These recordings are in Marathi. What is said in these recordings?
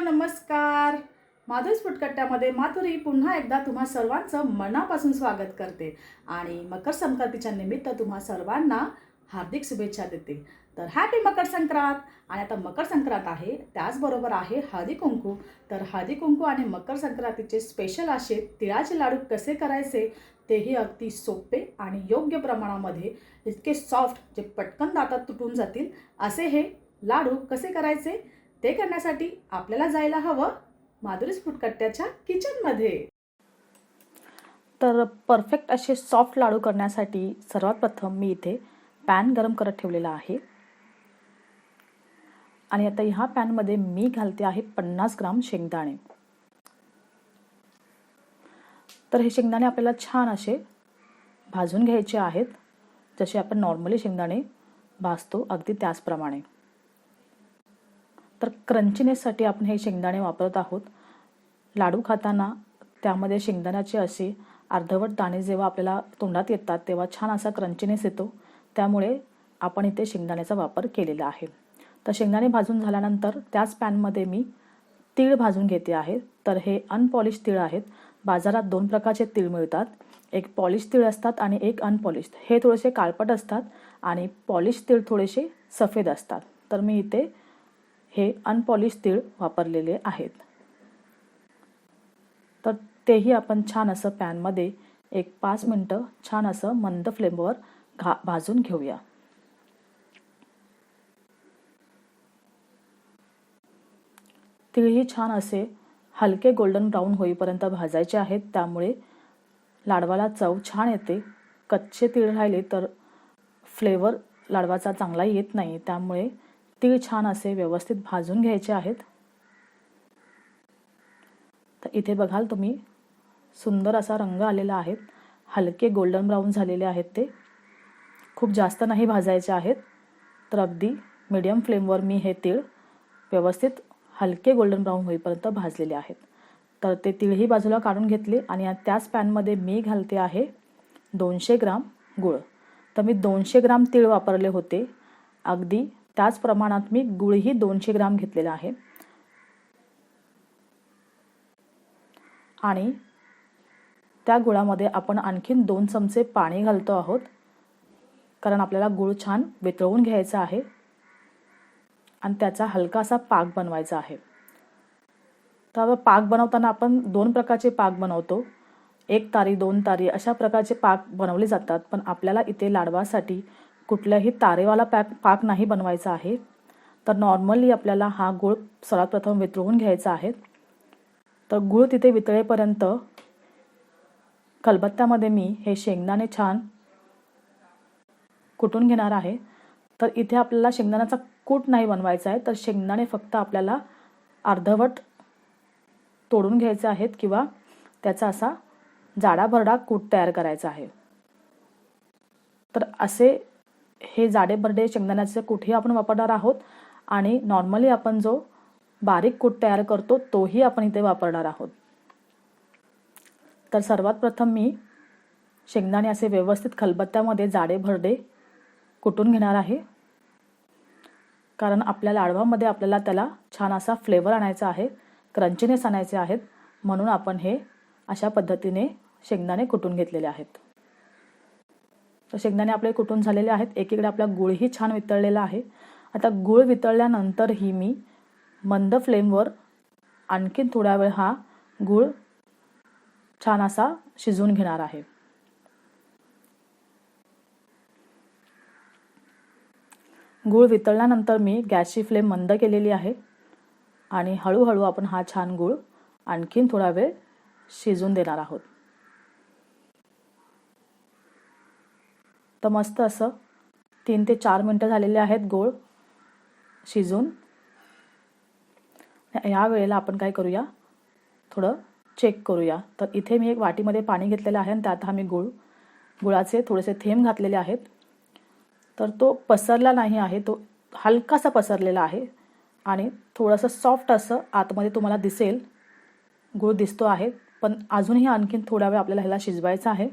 नमस्कार. माधुरी फुटकट्ट्यामध्ये माधुरी पुन्हा एकदा तुम्हा सर्वांचं मनापासून स्वागत करते आणि मकर संक्रांतीच्या निमित्त तुम्हा सर्वांना हार्दिक शुभेच्छा देते. तर हॅपी मकर संक्रांत आणि आता मकर संक्रांत आहे त्याचबरोबर आहे हळदी कुंकू. तर हळदी कुंकू आणि मकर संक्रांतीचे स्पेशल असे तिळाचे लाडू कसे करायचे तेही अगदी सोपे आणि योग्य प्रमाणामध्ये इतके सॉफ्ट जे पटकन दातात तुटून जातील असे हे लाडू कसे करायचे? ते करण्यासाठी आपल्याला जायला हवं माधुरीच फुटकट्ट्याच्या किचनमध्ये. तर परफेक्ट असे सॉफ्ट लाडू करण्यासाठी सर्वात प्रथम मी इथे पॅन गरम करत ठेवलेला आहे. आणि आता ह्या पॅनमध्ये मी घालते आहे पन्नास ग्राम शेंगदाणे. तर हे शेंगदाणे आपल्याला छान असे भाजून घ्यायचे आहेत जसे आपण नॉर्मली शेंगदाणे भाजतो अगदी त्याचप्रमाणे. तर क्रंचीनेससाठी आपण हे शेंगदाणे वापरत आहोत. लाडू खाताना त्यामध्ये शेंगदाण्याचे असे अर्धवट दाणे जेव्हा आपल्याला तोंडात येतात तेव्हा छान असा क्रंचीनेस येतो. त्यामुळे आपण इथे शेंगदाण्याचा वापर केलेला आहे. तर शेंगदाणे भाजून झाल्यानंतर त्याच पॅनमध्ये मी तीळ भाजून घेते आहे. तर हे अनपॉलिश तीळ आहेत. बाजारात दोन प्रकारचे तीळ मिळतात. एक पॉलिश तीळ असतात आणि एक अनपॉलिश हे थोडेसे काळपट असतात आणि पॉलिश तीळ थोडेसे सफेद असतात. तर मी इथे हे अनपॉलिश तीळ वापरलेले आहेत. तर तेही आपण छान असं पॅनमध्ये एक पाच मिनटं छान असं मंद फ्लेमवर घा भाजून घेऊया. तिळही छान असे हलके गोल्डन ब्राऊन होईपर्यंत भाजायचे आहेत. त्यामुळे लाडवाला चव छान येते. कच्चे तीळ राहिले तर फ्लेवर लाडवाचा चांगला येत नाही. त्यामुळे तीळ छान असे व्यवस्थित भाजून घ्यायचे आहेत. तर इथे बघाल तुम्ही सुंदर असा रंग आलेला आहे. हलके गोल्डन ब्राऊन झालेले आहेत ते. खूप जास्त नाही भाजायचे आहेत. तर अगदी मीडियम फ्लेमवर मी हे तीळ व्यवस्थित हलके गोल्डन ब्राऊन होईपर्यंत भाजलेले आहेत. तर ते तीळही बाजूला काढून घेतले आणि त्याच पॅनमध्ये मी घालते आहे दोनशे ग्राम गूळ. तर मी दोनशे ग्राम तीळ वापरले होते. अगदी त्याच प्रमाणात मी गुळही दोनशे ग्राम घेतलेला आहे. आणि त्या गुळामध्ये आपण आणखीन दोन चमचे पाणी घालतो आहोत कारण आपल्याला गुळ छान वितळवून घ्यायचा आहे आणि त्याचा हलका असा पाक बनवायचा आहे. तर पाक बनवताना आपण दोन प्रकारचे पाक बनवतो. एक तारी दोन तारी अशा प्रकारचे पाक बनवले जातात पण आपल्याला इथे लाडवासाठी कुठल्याही तारेवाला पॅक पाक नाही बनवायचा आहे. तर नॉर्मली आपल्याला हा गूळ सर्वात प्रथम वितळवून घ्यायचा आहे. तर गूळ तिथे वितळेपर्यंत खलबत्त्यामध्ये मी हे शेंगदाणे छान कुटून घेणार आहे. तर इथे आपल्याला शेंगदाण्याचा कूट नाही बनवायचा आहे. तर शेंगदाणे फक्त आपल्याला अर्धवट तोडून घ्यायचे आहेत किंवा त्याचा असा जाडाभरडा कूट तयार करायचा आहे. तर असे हे जाडे बरडे शेंगदाण्याचे कुठेही आपण वापरणार आहोत? आणि नॉर्मली आपण जो बारीक कूट तयार करतो तोही आपण इथे वापरणार आहोत. तर सर्वात प्रथम मी शेंगदाणे असे व्यवस्थित खलबत्त्यामध्ये जाडे भरडे कुटून घेणार आहे. कारण आपल्या लाडवामध्ये आपल्याला त्याला छान असा फ्लेवर आणायचा आहे क्रंचीनेस आणायचे आहेत म्हणून आपण हे अशा पद्धतीने शेंगदाणे कुटून घेतलेले आहेत. तर शेंगदाणे आपले कुटून झालेले आहेत. एकीकडे आपला गुळही छान वितळलेला आहे. आता गुळ वितळल्यानंतरही मी मंद फ्लेमवर आणखीन थोडा वेळ हा गुळ छान असा शिजवून घेणार आहे. गूळ वितळल्यानंतर मी गॅसची फ्लेम मंद केलेली आहे आणि हळूहळू आपण हा छान गूळ आणखीन थोडा वेळ शिजून देणार आहोत. तर मस्त असं. तीन ते चार मिनटं झालेले आहेत गोळ शिजून. या वेळेला आपण काय करूया? थोडं चेक करूया. तर इथे मी एक वाटीमध्ये पाणी घेतलेलं आहे आणि त्यात हा मी गुळ गुळाचे थोडेसे थेंब घातलेले आहेत. तर तो पसरला नाही आहे तो हलकासा पसरलेला आहे आणि थोडंसं सॉफ्ट असं आतमध्ये तुम्हाला दिसेल. गुळ दिसतो आहे पण अजूनही आणखीन थोडा वेळ आपल्याला ह्याला शिजवायचा आहे.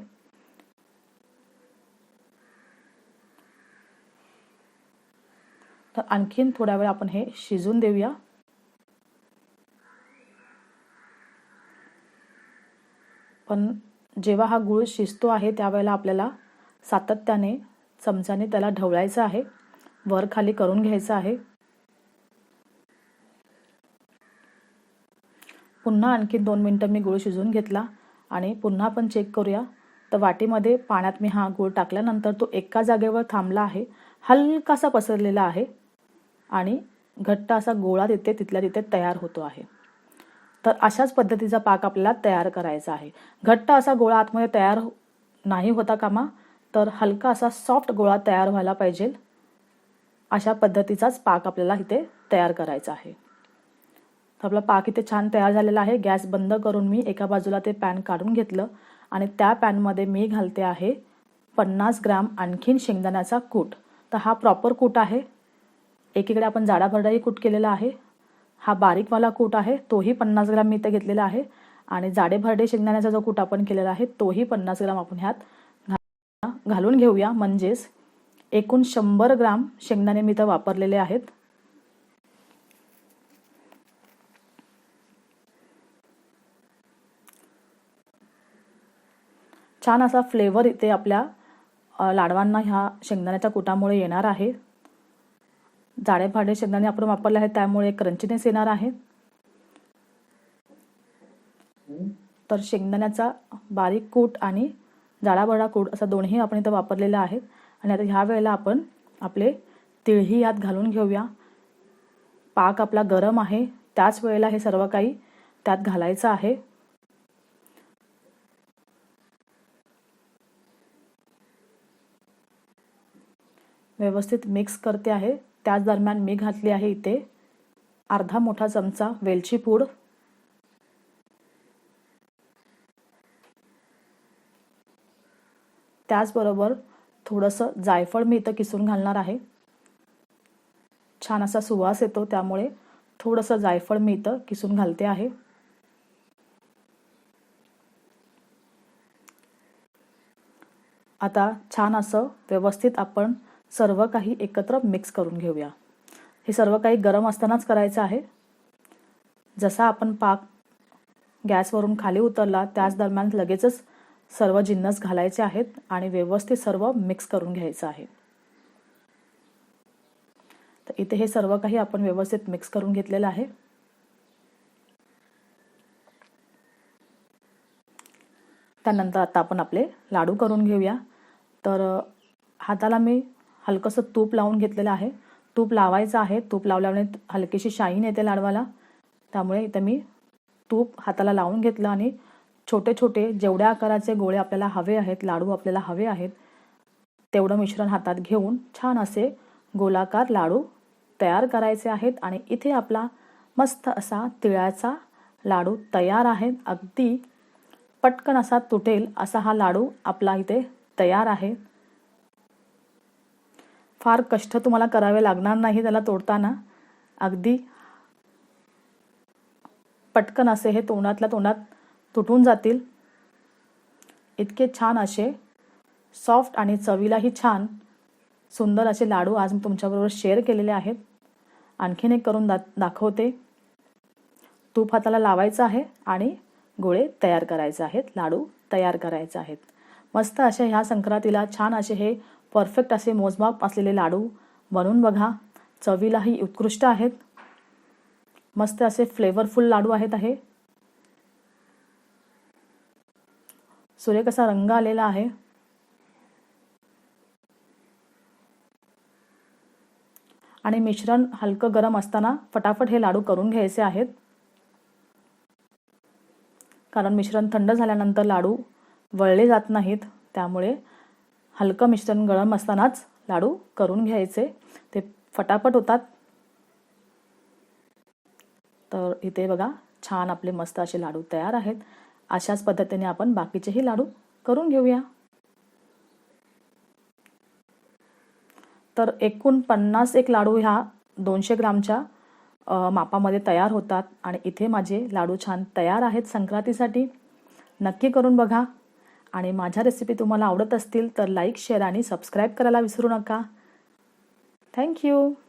तर आणखीन थोड्या वेळ आपण हे शिजून देऊया. पण जेव्हा हा गूळ शिजतो आहे त्यावेळेला आपल्याला सातत्याने चमच्याने त्याला ढवळायचं आहे. वर खाली करून घ्यायचं आहे. पुन्हा आणखी दोन मिनटं मी गूळ शिजवून घेतला आणि पुन्हा आपण चेक करूया. तर वाटीमध्ये पाण्यात मी हा गूळ टाकल्यानंतर तो एका जागेवर थांबला आहे. हलकासा पसरलेला आहे. आणि घट्ट असा गोळा तिथे तिथल्या तिथे तयार होतो आहे. तर अशाच पद्धतीचा पाक आपल्याला तयार करायचा आहे. घट्ट असा गोळा आतमध्ये तयार हो-, नाही होता कामा तर हलका असा सॉफ्ट गोळा तयार व्हायला पाहिजे. अशा पद्धतीचाच पाक आपल्याला इथे तयार करायचा आहे. तर आपला पाक इथे छान तयार झालेला आहे. गॅस बंद करून मी एका बाजूला ते पॅन काढून घेतलं आणि त्या पॅनमध्ये मी घालते आहे पन्नास ग्राम आणखीन शेंगदाण्याचा कूट. तर हा प्रॉपर कूट आहे. एकीकडे आपण जाडा भरडाही कूट केलेला आहे. हा बारीकवाला कूट आहे तोही पन्नास ग्राम मी इथं घेतलेला आहे. आणि जाडे भरडे शेंगदाण्याचा जो कूट आपण केलेला आहे तोही पन्नास ग्राम आपण ह्यात घा- घालून घेऊया. म्हणजेच एकूण शंभर ग्राम शेंगदाणे मी इथं वापरलेले आहेत. छान असा फ्लेवर इथे आपल्या लाडवांना ह्या शेंगदाण्याच्या कुटामुळे येणार आहे. जाडे भाडे शेंगदाणे आपण वापरले आहेत त्यामुळे क्रंचीनेस येणार आहे. तर शेंगदाण्याचा बारीक कूट आणि जाडाबडा कूट असा दोन्ही आपण इथं वापरलेला आहेत आणि आता ह्या वेळेला आपण आपले तिळही यात घालून घेऊया. पाक आपला गरम आहे त्याच वेळेला हे सर्व काही त्यात घालायचं आहे. व्यवस्थित मिक्स करते आहे. त्याच दरम्यान मी घातली आहे इथे. अर्धा मोठा चमचा वेलची पूड. त्याचबरोबर थोडंसं जायफळ मी इथं किसून घालणार आहे. छान असा सुवास येतो त्यामुळे थोडंसं जायफळ मी इथं किसून घालते आहे. आता छान असं व्यवस्थित आपण सर्व काही एकत्र मिक्स करून घेऊया. हे सर्व काही गरम असतानाच करायचं आहे. जसा आपण पाक गॅसवरून खाली उतरला त्याच दरम्यान लगेचच सर्व जिन्नस घालायचे आहेत आणि व्यवस्थित सर्व मिक्स करून घ्यायचं आहे. तर इथे हे सर्व काही आपण व्यवस्थित मिक्स करून घेतलेलं आहे. त्यानंतर आता आपण आपले लाडू करून घेऊया. तर हाताला मी हलकंसं तूप लावून घेतलेलं आहे. तूप लावायचं आहे. तूप लावल्याने हलकीशी शाईन येते लाडवाला. त्यामुळे इथं मी तूप हाताला लावून घेतलं आणि छोटे छोटे जेवढ्या आकाराचे गोळे आपल्याला हवे आहेत लाडू आपल्याला हवे आहेत तेवढं मिश्रण हातात घेऊन छान असे गोलाकार लाडू तयार करायचे आहेत आणि इथे आपला मस्त असा तिळाचा लाडू तयार आहे. अगदी पटकन असा तुटेल असा हा लाडू आपला इथे तयार आहे. फार कष्ट तुम्हाला करावे लागणार नाही त्याला तोडताना. अगदी पटकन असे हे तोंडातल्या तोंडात तुटून जातील. इतके छान असे सॉफ्ट आणि चवीलाही छान सुंदर असे लाडू आज मी तुमच्याबरोबर शेअर केलेले आहेत. आणखीन एक करून दा दाखवते. तूप हाताला लावायचं आहे आणि गोळे तयार करायचे आहेत लाडू तयार करायचे आहेत. मस्त असे ह्या संक्रांतीला छान असे हे परफेक्ट असे मोजमाप असलेले लाडू. बनवून बघा चवीलाही उत्कृष्ट आहेत. मस्त असे फ्लेवरफुल लाडू आहेत आहे. सूर्य कसा रंग आलेला आहे. आणि मिश्रण हलकं गरम असताना फटाफट हे लाडू करून घ्यायचे आहेत. कारण मिश्रण थंड झाल्यानंतर लाडू वळले जात नाहीत त्यामुळे हलकं मिश्रण गरम असतानाच लाडू करून घ्यायचे. ते फटाफट होतात. तर इथे बघा छान आपले मस्त असे लाडू तयार आहेत. अशाच पद्धतीने आपण बाकीचेही लाडू करून घेऊया. तर एकूण पन्नास एक लाडू ह्या दोनशे ग्रामच्या मापामध्ये तयार होतात. आणि इथे माझे लाडू छान तयार आहेत संक्रांतीसाठी. नक्की करून बघा. आणि माझ्या रेसिपी तुम्हाला आवडत असतील तर लाईक शेअर आणि सबस्क्राईब करायला विसरू नका. थँक्यू